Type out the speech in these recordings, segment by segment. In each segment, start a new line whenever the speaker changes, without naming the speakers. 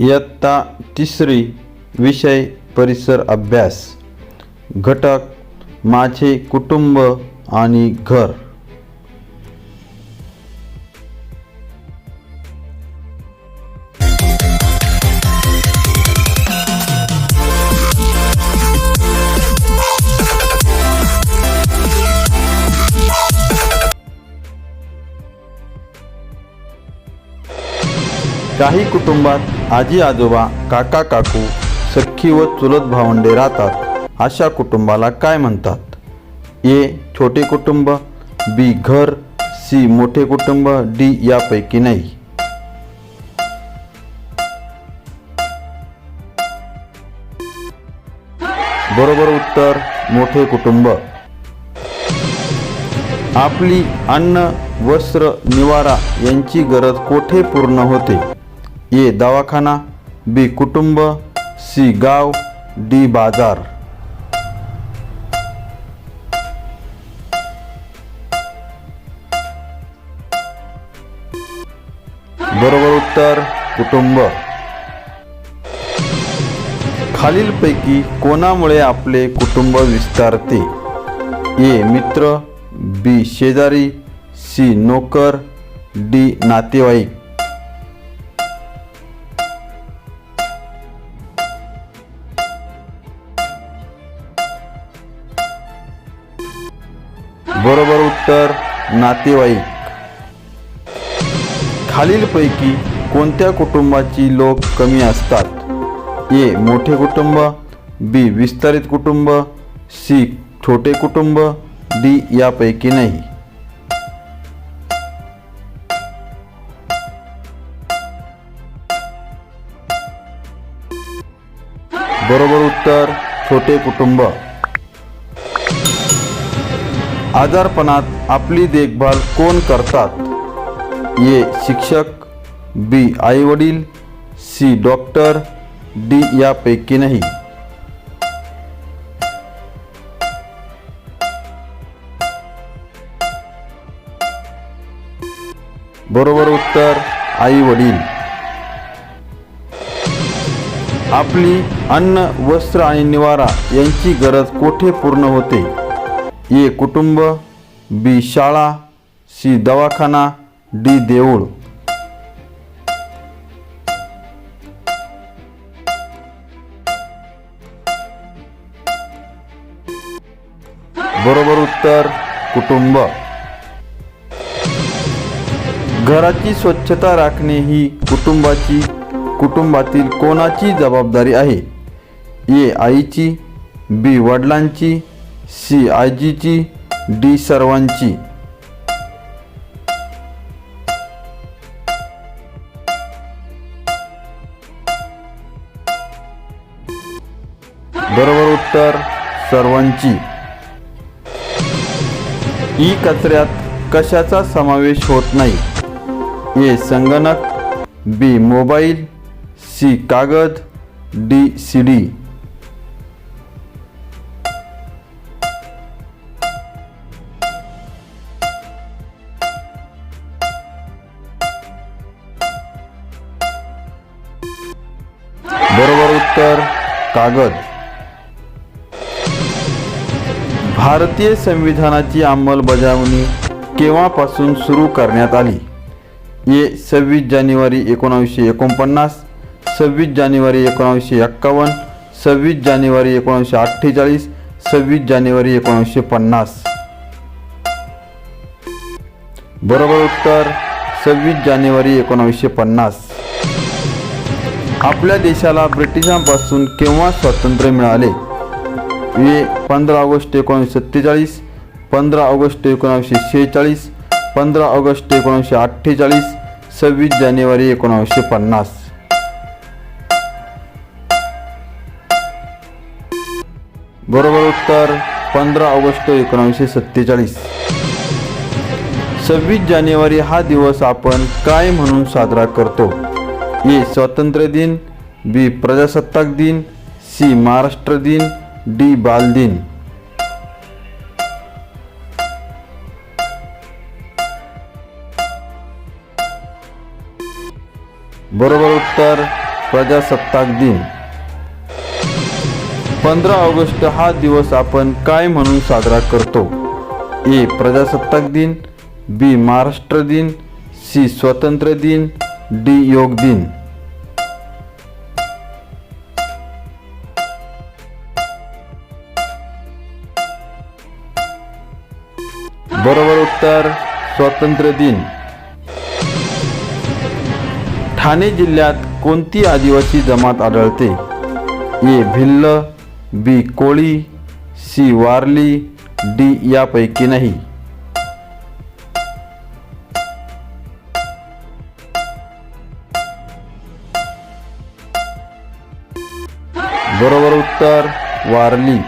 इयत्ता तिसरी विषय परिसर अभ्यास. घटक माझे कुटुंब आणि घर. काही कुटुंबात आजी आजोबा काका काकू सख्खी व चुलत भावंडे राहतात. अशा कुटुंबाला काय म्हणतात? ए छोटे कुटुंब बी घर सी मोठे कुटुंब डी यापैकी नाही. बरोबर उत्तर मोठे कुटुंब. आपली अन्न वस्त्र निवारा यांची गरज कोठे पूर्ण होते? ए दवाखाना बी कुटुंब सी गाव डी बाजार. बरोबर उत्तर कुटुंब. खालीलपैकी कोणामुळे आपले कुटुंब विस्तारते? ए मित्र बी शेजारी सी नोकर डी नातेवाईक. बरोबर उत्तर नातेवाईक. खालीलपैकी कोणत्या कुटुंबाची लोक कमी असतात? ए मोठे कुटुंब बी विस्तारित कुटुंब सी छोटे कुटुंब डी यापैकी नाही. बरोबर उत्तर छोटे कुटुंब. आजारपणात आपली देखभाल कोण करतात? ए. शिक्षक बी. आई वडील सी. Doctor D. यापैकी नाही. बरोबर उत्तर आई वडील आपली अन्न वस्त्र आणि निवारा यांची गरज कोठे पूर्ण होते? ए कुटुंब बी शाळा सी दवाखाना डी देऊळ बरोबर उत्तर कुटुंब घराची स्वच्छता राखणे ही कुटुंबाची कुटुंबातील कोणाची जबाबदारी आहे ए आईची बी वडिलांची सी आजीची डी सर्वांची. बरोबर उत्तर सर्वांची. ई कचऱ्यात कशाचा समावेश होत नाही? ए संगणक बी मोबाईल सी कागद डी सी डी. कागद. भारतीय संविधानाची अंमलबजावणी केव्हापासून सुरू करण्यात आली? ये सव्वीस जानेवारी एकोणावीसशे एकोणपन्नास सव्वीस जानेवारी एकोणावीसशे एक्कावन्न सव्वीस जानेवारी एकोणीसशे अठ्ठेचाळीस सव्वीस जानेवारी एकोणीसशे पन्नास. बरोबर उत्तर सव्वीस जानेवारी एकोणावीसशे पन्नास. आपल्या देशाला ब्रिटिशांपासून केव्हा स्वातंत्र्य मिळाले? ए पंधरा ऑगस्ट एकोणीसशे सत्तेचाळीस पंधरा ऑगस्ट एकोणावीसशे शेहेचाळीस पंधरा ऑगस्ट एकोणीसशे अठ्ठेचाळीस सव्वीस जानेवारी एकोणावीसशे पन्नास. बरोबर उत्तर पंधरा ऑगस्ट एकोणावीसशे सत्तेचाळीस. सव्वीस जानेवारी हा दिवस आपण काय म्हणून साजरा करतो? ए स्वातंत्र्य दिन बी प्रजासत्ताक दिन सी महाराष्ट्र दिन डी बाल दिन. बरोबर उत्तर प्रजासत्ताक दिन. पंधरा ऑगस्ट हा दिवस आपण काय म्हणून साजरा करतो? ए प्रजासत्ताक दिन बी महाराष्ट्र दिन सी स्वातंत्र्य दिन डी योग दिन बरोबर उत्तर स्वातंत्र्य दिन. ठाणे जिल्ह्यात कोणती आदिवासी जमात आढळते? A Bhil B Koli C Warli D यापैकी नाही. बरोबर उत्तर वारली.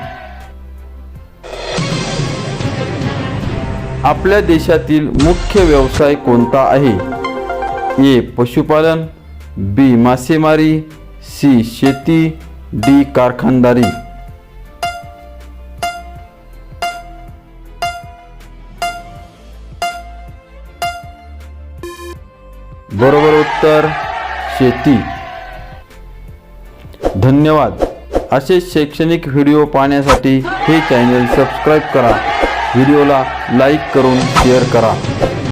आपल्या देशातील मुख्य व्यवसाय कोणता आहे? ए पशुपालन बी मासेमारी सी शेती डी कारखानदारी. बरोबर उत्तर शेती. धन्यवाद. असे शैक्षणिक व्हिडिओ पाहण्यासाठी हे चॅनल सबस्क्राईब करा. व्हिडिओला लाईक करून शेअर करा.